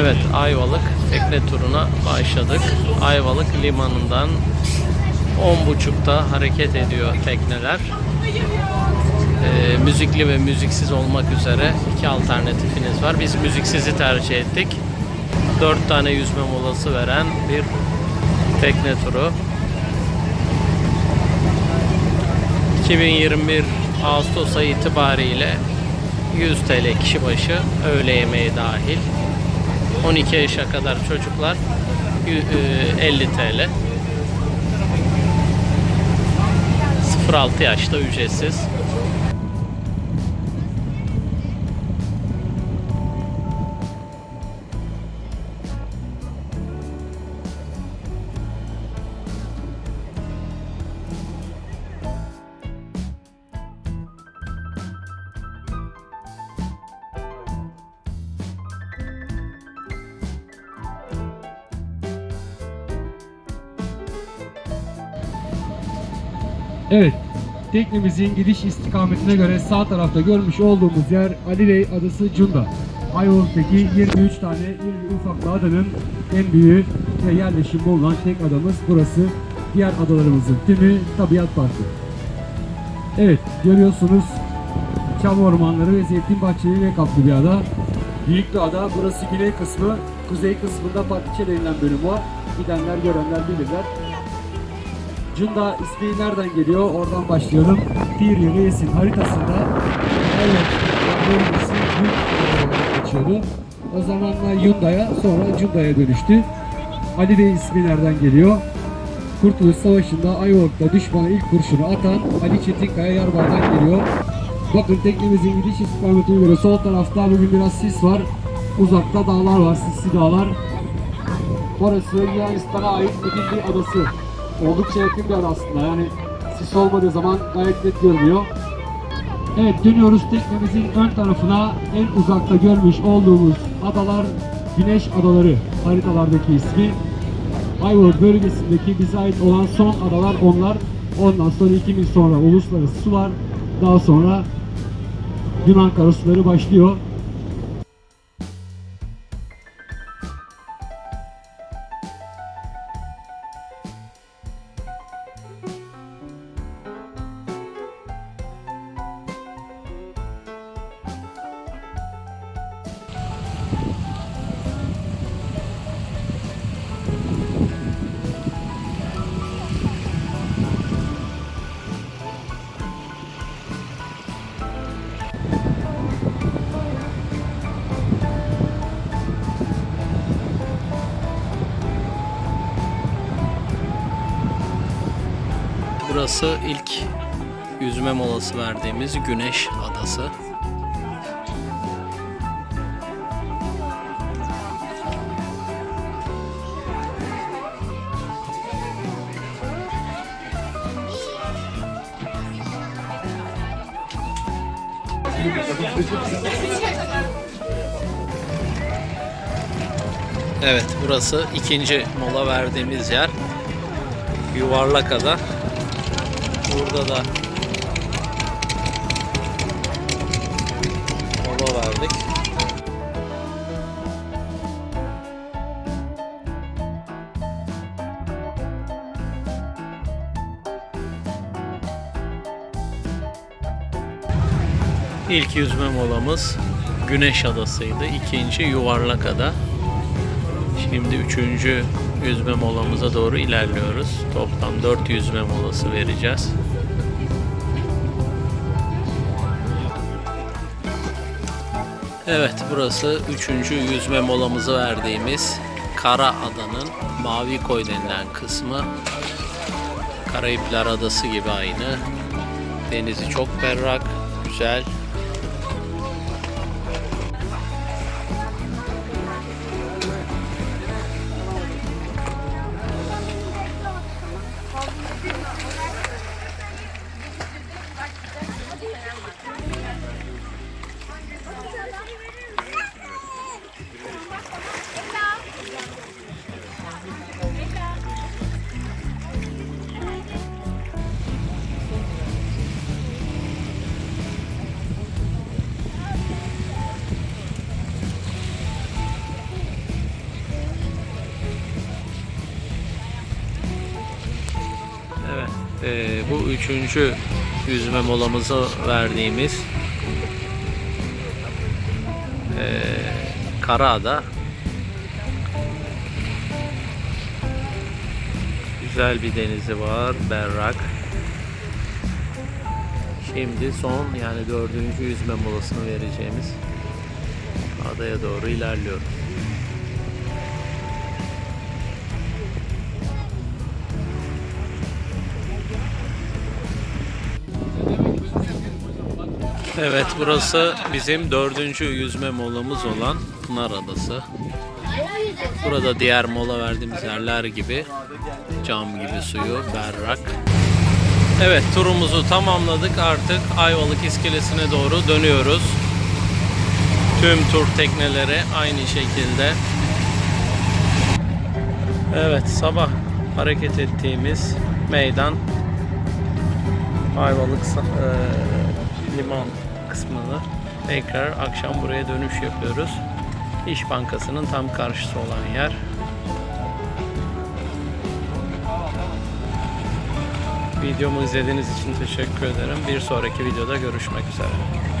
Evet, Ayvalık tekne turuna başladık. Ayvalık limanından 10.30'da hareket ediyor tekneler. Ee, müzikli ve müziksiz olmak üzere iki alternatifiniz var. Biz müziksizi tercih ettik. 4 tane yüzme molası veren bir tekne turu. 2021 Ağustos ayı itibariyle 100 TL kişi başı öğle yemeği dahil. 12 yaşa kadar çocuklar yü- e, 50 TL. 0-6 yaşta ücretsiz. Evet, teknemizin gidiş istikametine göre sağ tarafta görmüş olduğumuz yer Aliley Adası Cunda. Ayvalık'taki 23 tane iri ufaklı adanın en büyüğü ve yerleşim bulunan tek adamız burası. Diğer adalarımızın tümü tabiat parkı. Evet, görüyorsunuz çam ormanları ve zeytin bahçeleriyle kaplı bir ada. Büyük bir ada. Burası güney kısmı. Kuzey kısmında Patlıçe denilen bölüm var. Gidenler görenler bilirler. Cunda ismi nereden geliyor? Oradan başlayalım. Piri Reis'in haritasında evet bölgesi olarak geçiyordu. O zamanlar Yunda'ya sonra Cunda'ya dönüştü. Ali Bey ismi nereden geliyor? Kurtuluş Savaşı'nda Ayvalık'ta düşmana ilk kurşunu atan Ali Çetinkaya Yarbay'dan geliyor. Bakın teknemizin gidiş istikametine göre sol tarafta bugün biraz sis var. Uzakta dağlar var, sisli dağlar. Orası Yunanistan'a ait Midilli Adası. Oldukça yakın bir ada aslında. Yani sis olmadığı zaman gayet net görünüyor. Evet dönüyoruz teknemizin ön tarafına. En uzakta görmüş olduğumuz adalar Güneş Adaları haritalardaki ismi. Ayvalık bölgesindeki bize ait olan son adalar onlar. Ondan sonra 2 mil sonra uluslararası sular. Daha sonra Yunan karasuları başlıyor. Burası ilk yüzme molası verdiğimiz Güneş Adası. Evet, burası ikinci mola verdiğimiz yer. Yuvarlakada. Burada da mola verdik. İlk yüzme molamız Güneş Adası'ydı. İkinci Yuvarlak Ada. Şimdi üçüncü yüzme molamıza doğru ilerliyoruz. Toplam 4 yüzme molası vereceğiz. Evet burası üçüncü yüzme molamızı verdiğimiz Kara Ada'nın Mavi Koy denilen kısmı. Karayipler Adası gibi aynı. Denizi çok berrak, güzel. Bu üçüncü yüzme molamızı verdiğimiz eee Karaada güzel bir denizi var berrak. Şimdi son yani dördüncü yüzme molasını vereceğimiz adaya doğru ilerliyoruz Evet burası bizim dördüncü yüzme molamız olan Pınar Adası. Burada diğer mola verdiğimiz yerler gibi cam gibi suyu berrak. Evet turumuzu tamamladık artık Ayvalık iskelesine doğru dönüyoruz. Tüm tur tekneleri aynı şekilde. Evet sabah hareket ettiğimiz meydan Ayvalık eee, liman kısmını tekrar akşam buraya dönüş yapıyoruz. İş Bankası'nın tam karşısı olan yer. Videomu izlediğiniz için teşekkür ederim. Bir sonraki videoda görüşmek üzere.